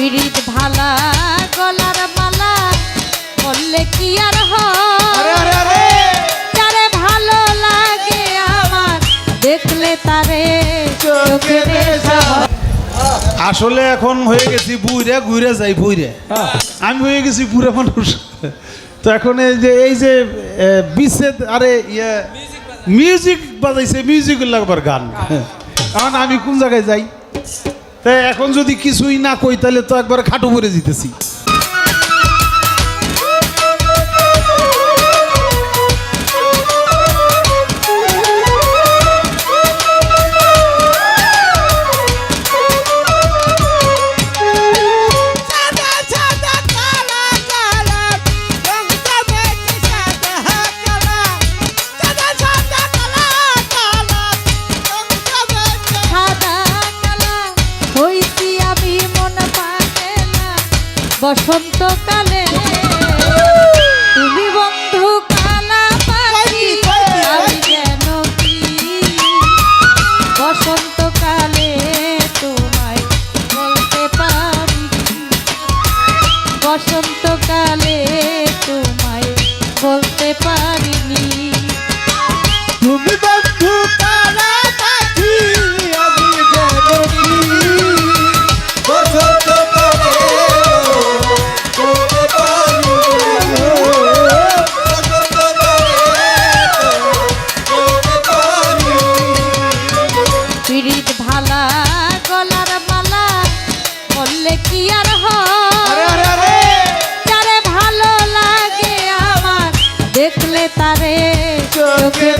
পিরিত ভালা গলার মালা বললে কি আর আরে আরে আরে! যারে ভালো লাগে আমার দেখলে তারে আসলে এখন হয়ে গেছি বুইরে ঘুরে যাই বুইরে আমি হয়ে গেছি পুরো মানুষ। তো এখন এই যে এই যে বিচ্ছেদ আরে ইয়ে মিউজিক বাজাইছে মিউজিক লাগবার গান। এখন আমি কোন জায়গায় যাই? তাই এখন যদি কিছুই না কই তাহলে তো একবার খাটু ভরে জিতেছি বসন্তকালে তুমি বন্ধু কালা পাখি আমি যেন কি? বসন্তকালে তোমায় বলতে পারি। বসন্তকালে চোখে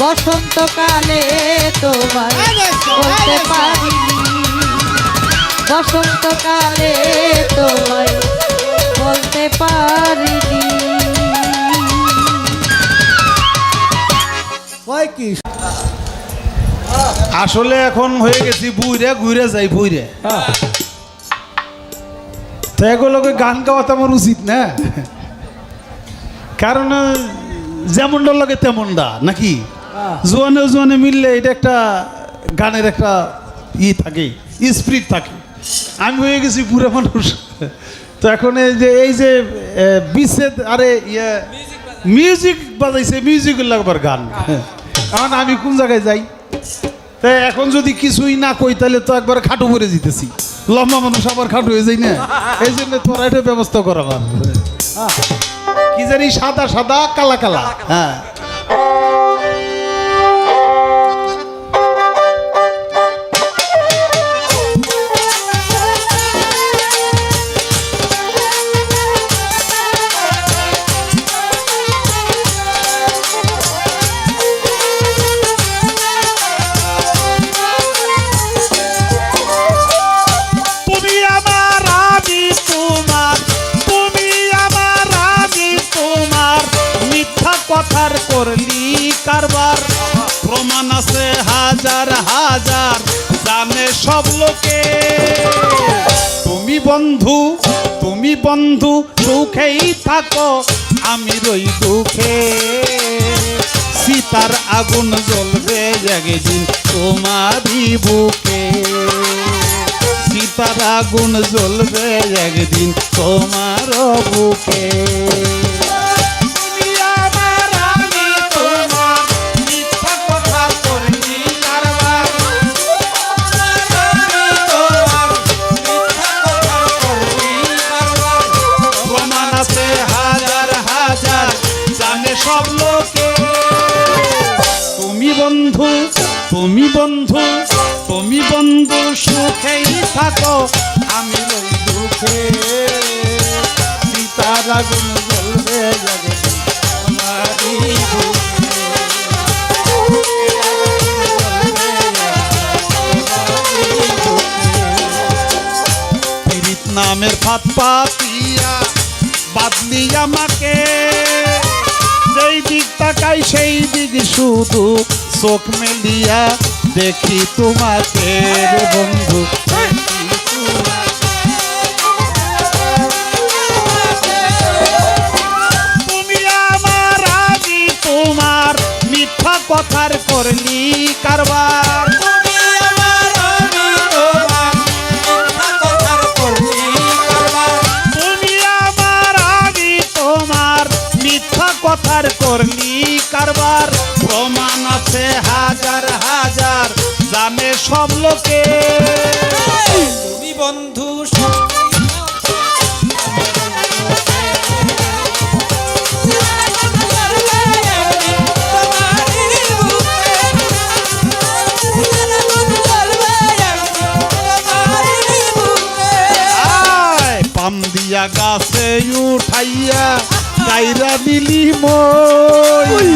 বসন্তকালে তোমায় বলতে পারিনি বসন্তকালে তোমায় বলতে পারিনি কি? আসলে এখন হয়ে গেছি বুইরে ঘুরে যাই বুইরে তো এগুলোকে গান গাওয়া তো আমার উচিত না। কারণ আহ, যেমনটার লাগে তেমনটা নাকি? জোয়ানে জোয়ানে মিললে এটা একটা গানের একটা ই থাকে স্পিরিট থাকে। আমি হয়ে গেছি পুরো মানুষ। তো এখন এই যে এই যে বিচ্ছেদ আরে ইয়ে মিউজিক বাজাইছে মিউজিক লাগবার গান। এখন আমি কোন জায়গায় যাই? তাই এখন যদি কিছুই না কই তাহলে তো একবার খাটু করে জিতেছি লম্বা মানুষ আবার খাটু হয়ে যায় না? এই জন্য তোরা এটা ব্যবস্থা করা কি জানি সাদা সাদা কালা কালা। হ্যাঁ। সব লোকে। তুমি বন্ধু তুমি বন্ধু, সুখেই থাকো, আমি রই দুঃখে। সীতার আগুন জ্বলবে জাগে একদিন তোমারই বুকে। সীতার আগুন জ্বলবে জাগে একদিন তোমার বুকে। বন্ধু, তুমি বন্ধু তুমি বন্ধু, সুখেই থাকো। আমি দুঃখে সীতার আগুন জ্বলবে আমারই নামের ফাত পাতিয়া বাদলি আমাকে। যেই দিক তাকাই সেই দিক শুধু চোখ মেলিয়া দেখি তোমাকে বন্ধু। কথার করলি কারবার। প্রমাণ আছে হাজার হাজার জানে সব লোকে। তুমি বন্ধু পাম দিয়া গাছে উঠাইয়া কাইরা দিলি মই।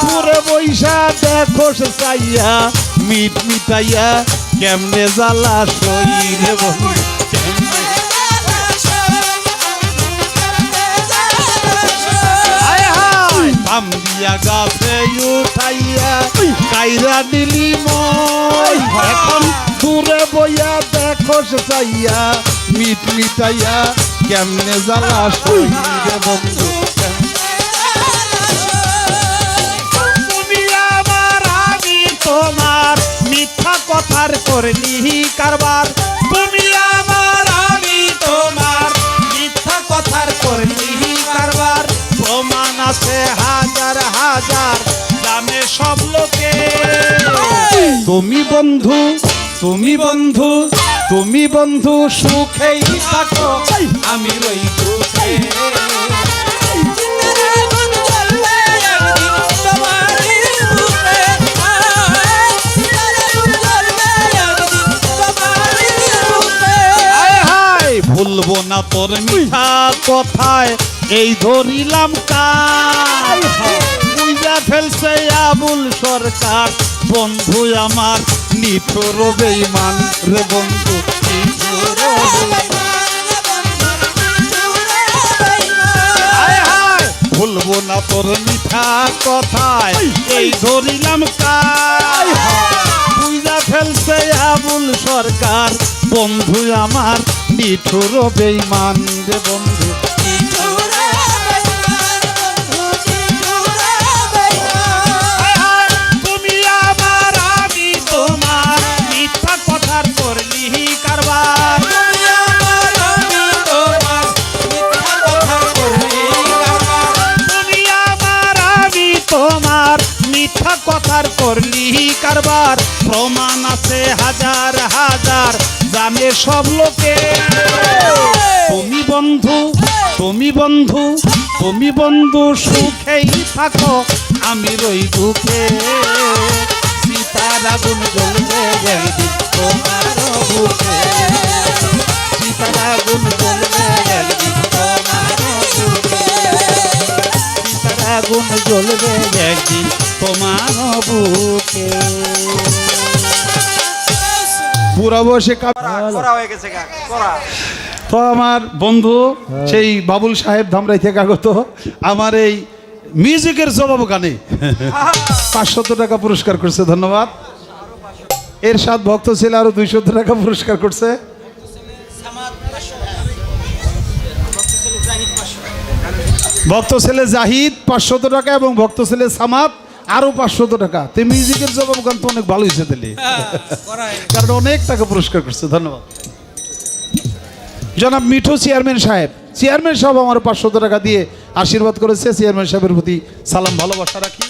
পুরে বৈশা দেখো চাইয়া মিট মিটাইয়া কেমনে জ্বালা শরীরে পাম দিয়া গাছে উঠাইয়া কাইরা দিলি মই। এখন দূরে বইয়া দেখো চাইয়া মিট মিটাইয়া কেমনে জ্বালা শরীরে বন্ধু। তোমার মিথ্যা কথার করলি কারবার। তুমি আমার, আমি তোমার মিথ্যা কথার করলি কারবার। প্রমাণ আছে হাজার হাজার দামে সব লোকে। তুমি বন্ধু তুমি বন্ধু তুমি বন্ধু, সুখেই থাকো। আমি রই দুঃখে না তোর মিঠা কথায়, এই ধরিলাম বুঝা ফেলছে আবুল সরকার। বন্ধু আমার, নিঠুর বেইমান রে বন্ধু। ভুলবো না তোর মিঠা কথায়, এই ধরিলাম বুঝা ফেলছে আবুল সরকার। বন্ধু আমার নিঠুর বেইমান রে বন্ধু। কথার করলি কারবার। প্রমাণ আছে হাজার হাজার জানে সব লোকে। তুমি বন্ধু তুমি বন্ধু তুমি বন্ধু সুখেই থাকো আমি রই দুঃখে। সীতার আগুন জ্বলবে একদিন তোমার বুকে। সীতার আগুন জ্বলবে একদিন তোমার বুকে। সীতার আগুন জ্বলবে একদিন তোমার বুকে। পুরা বসে কাপ করা হয়ে গেছে গা করা। তো আমার বন্ধু সেই বাবুল সাহেব ধামরাই থেকে আগত আমার এই মিউজিকের জবাব গানে। পাঁচশত টাকা পুরস্কার করছে ধন্যবাদ। এর সাত ভক্ত ছেলে আরও দুইশো টাকা পুরস্কার করছে। ভক্ত ছেলে জাহিদ পাঁচশত টাকা এবং ভক্ত ছেলে সামাদ আরও পাঁচশত টাকা। তো মিউজিকের জবাব গান তো অনেক ভালো হয়েছে দিলি কারণ অনেক টাকা পুরস্কার করছে ধন্যবাদ। জনাব মিঠু চেয়ারম্যান সাহেব চেয়ারম্যান সাহেব আমার পাঁচশত টাকা দিয়ে আশীর্বাদ করেছে। চেয়ারম্যান সাহেবের প্রতি সালাম ভালোবাসা রাখি।